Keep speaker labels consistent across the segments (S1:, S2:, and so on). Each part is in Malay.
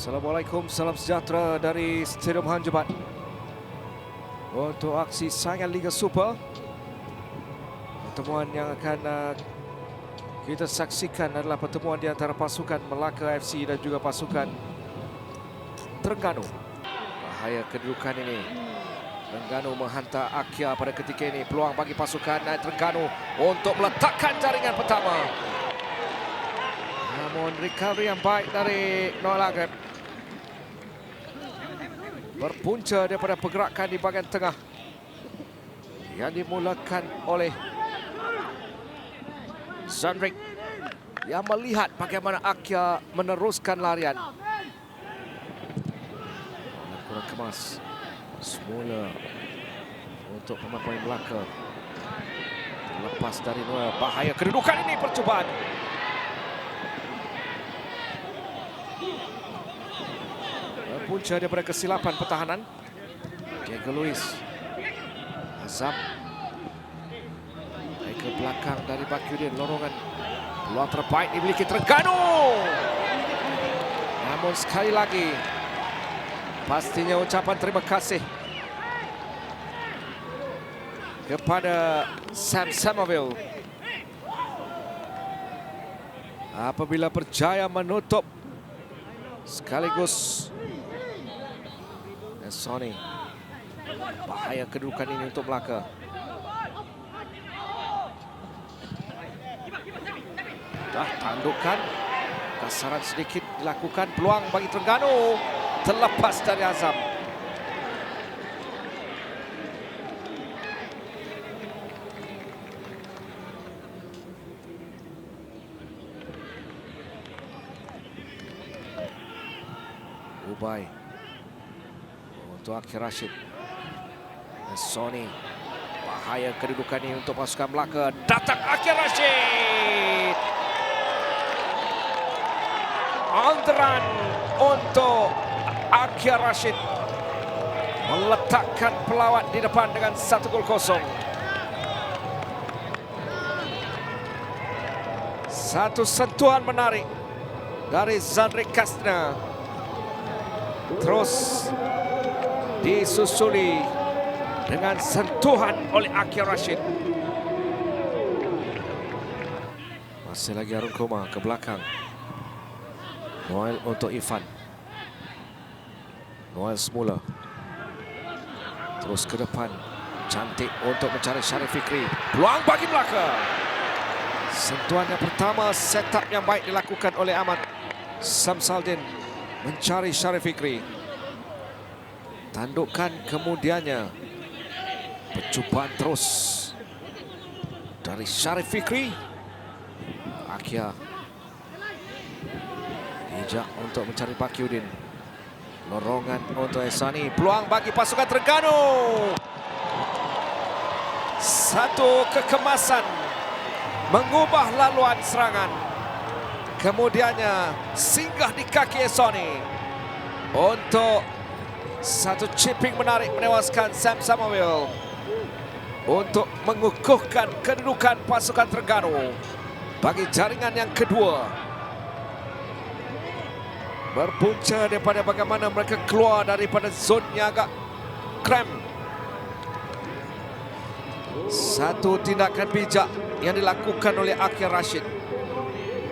S1: Assalamualaikum, salam sejahtera dari Stadium Han Jebat. Untuk aksi saingan Liga Super. Pertemuan yang akan uh, kita saksikan adalah pertemuan di antara pasukan Melaka FC dan juga pasukan Terengganu. Bahaya kedudukan ini. Terengganu menghantar Akia pada ketika ini. Peluang bagi pasukan Terengganu untuk meletakkan jaringan pertama. Namun recovery yang baik dari Noel Agreb. Berpunca daripada pergerakan di bahagian tengah. Yang dimulakan oleh Zandrik. Yang melihat bagaimana Akia meneruskan larian. Kurang kemas. Semula untuk pemain-pemain Melaka. Lepas dari. Bahaya kedudukan ini percubaan. Punca daripada kesilapan pertahanan. Diego Luis. Azam. Naik ke belakang dari Bakyudin. Lorongan. Peluang terbaik dimiliki Terengganu. Namun sekali lagi. Pastinya ucapan terima kasih. Kepada Sam Somerville. Apabila berjaya menutup sekaligus Sony. Bahaya kedudukan ini untuk Melaka. Dah tandukan. Kasaran sedikit dilakukan. Peluang bagi Terengganu. Terlepas dari Azam. Ubay untuk Akhir Rashid. Sony. Bahaya kedudukan ini untuk pasukan Melaka. Datang Akhir Rashid. Antran untuk Akhir Rashid. Meletakkan pelawat di depan dengan satu gol kosong. Satu sentuhan menarik dari Zandrik Kastner. Terus disusuli dengan sentuhan oleh Akhir Rashid. Masih lagi Arun Koma ke belakang. Noel untuk Ivan. Noel semula. Terus ke depan. Cantik untuk mencari Syarif Fikri. Peluang bagi Melaka. Sentuhan yang pertama, setup yang baik dilakukan oleh Ahmad Samsaldin. Mencari Syarif Fikri. Tandukkan kemudiannya. Percubaan terus. Dari Syarif Fikri. Akia. Hijak untuk mencari Bakyudin. Lorongan untuk Esani. Peluang bagi pasukan Terengganu. Satu kekemasan. Mengubah laluan serangan. Kemudiannya singgah di kaki Esani. Untuk satu chipping menarik menewaskan Sam Samuel. Untuk mengukuhkan kedudukan pasukan Terengganu. Bagi jaringan yang kedua. Berpunca daripada bagaimana mereka keluar daripada zon yang agak krem. Satu tindakan bijak yang dilakukan oleh Akhir Rashid.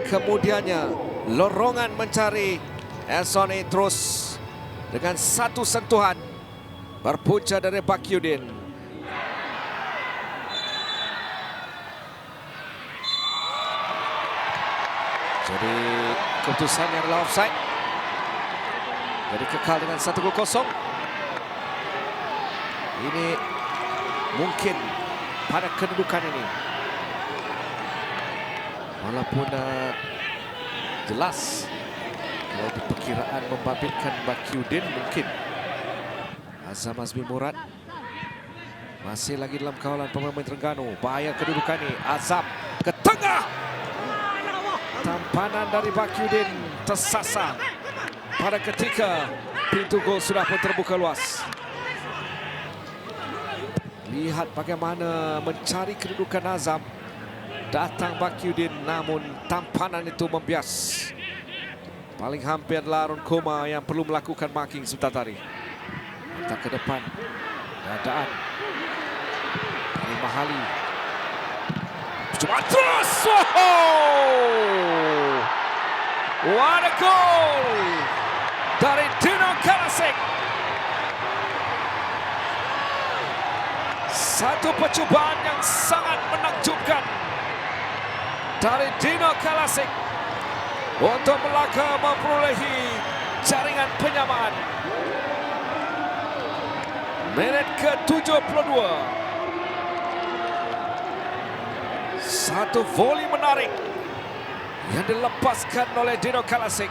S1: Kemudiannya lorongan mencari Elsoni terus dengan satu sentuhan berpunca dari Bakyudin. Jadi keputusan yang adalah offside. Jadi kekal dengan satu gol kosong. Ini mungkin pada kedudukan ini. Walaupun uh, jelas kalau diperkiraan membabitkan Bakyudin mungkin. Azam Azmi Murad masih lagi dalam kawalan pemain Terengganu. Bahaya kedudukan ini. Azam ke tengah. Tampanan dari Bakyudin tersasar pada ketika pintu gol sudah pun terbuka luas. Lihat bagaimana mencari kedudukan Azam. Datang Bakyudin namun tampanan itu membias. Paling hampir Larun Koma yang perlu melakukan marking sebentar tadi. Hantar ke depan. Dadaan. Dari Mahali. Cuma terus. Wow! What a goal! Dari Dino Kalasek. Satu percubaan yang sangat menakjubkan dari Dino Kalasek untuk Melaka memperolehi jaringan penyamaan. Minit ke-72. Satu voli menarik yang dilepaskan oleh Dino Kalasek.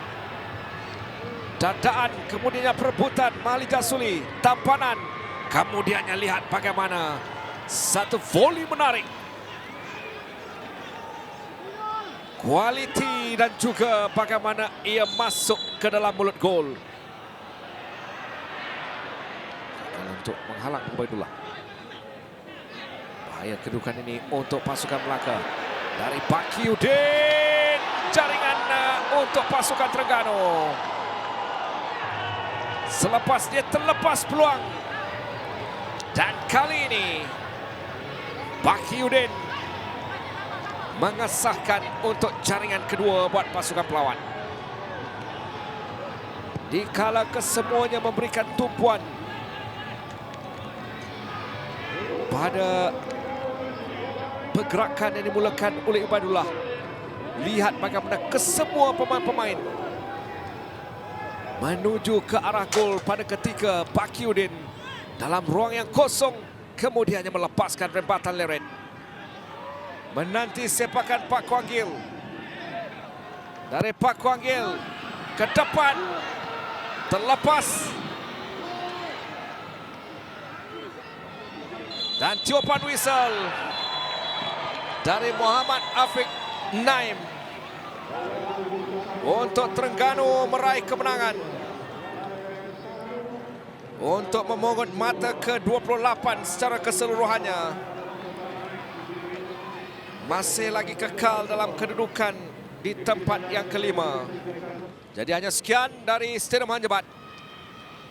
S1: Dadaan, kemudiannya perebutan Malika Suli, tampanan. Kemudiannya lihat bagaimana satu voli menarik. Kualiti dan juga bagaimana ia masuk ke dalam mulut gol. Untuk menghalang Ubaidullah. Bahaya kedudukan ini untuk pasukan Melaka. Dari Bakiudin. Jaringan uh, untuk pasukan Terengganu. Selepas dia terlepas peluang. Dan kali ini Bakiudin mengesahkan untuk jaringan kedua buat pasukan pelawan. Dikala kesemuanya memberikan tumpuan pada pergerakan yang dimulakan oleh Ibadullah. Lihat bagaimana kesemua pemain-pemain menuju ke arah gol pada ketika Bakiudin dalam ruang yang kosong kemudiannya melepaskan rembatan leret. Menanti sepakan Pak Kuanggil. Dari Pak Kuanggil ke depan. Terlepas. Dan tiupan whistle dari Muhammad Afiq Naim untuk Terengganu meraih kemenangan untuk memongot mata ke-28 secara keseluruhannya masih lagi kekal dalam kedudukan di tempat yang kelima. Jadi hanya sekian dari Stadium Hanjabat.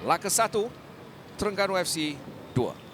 S1: Laka 1, Terengganu FC 2.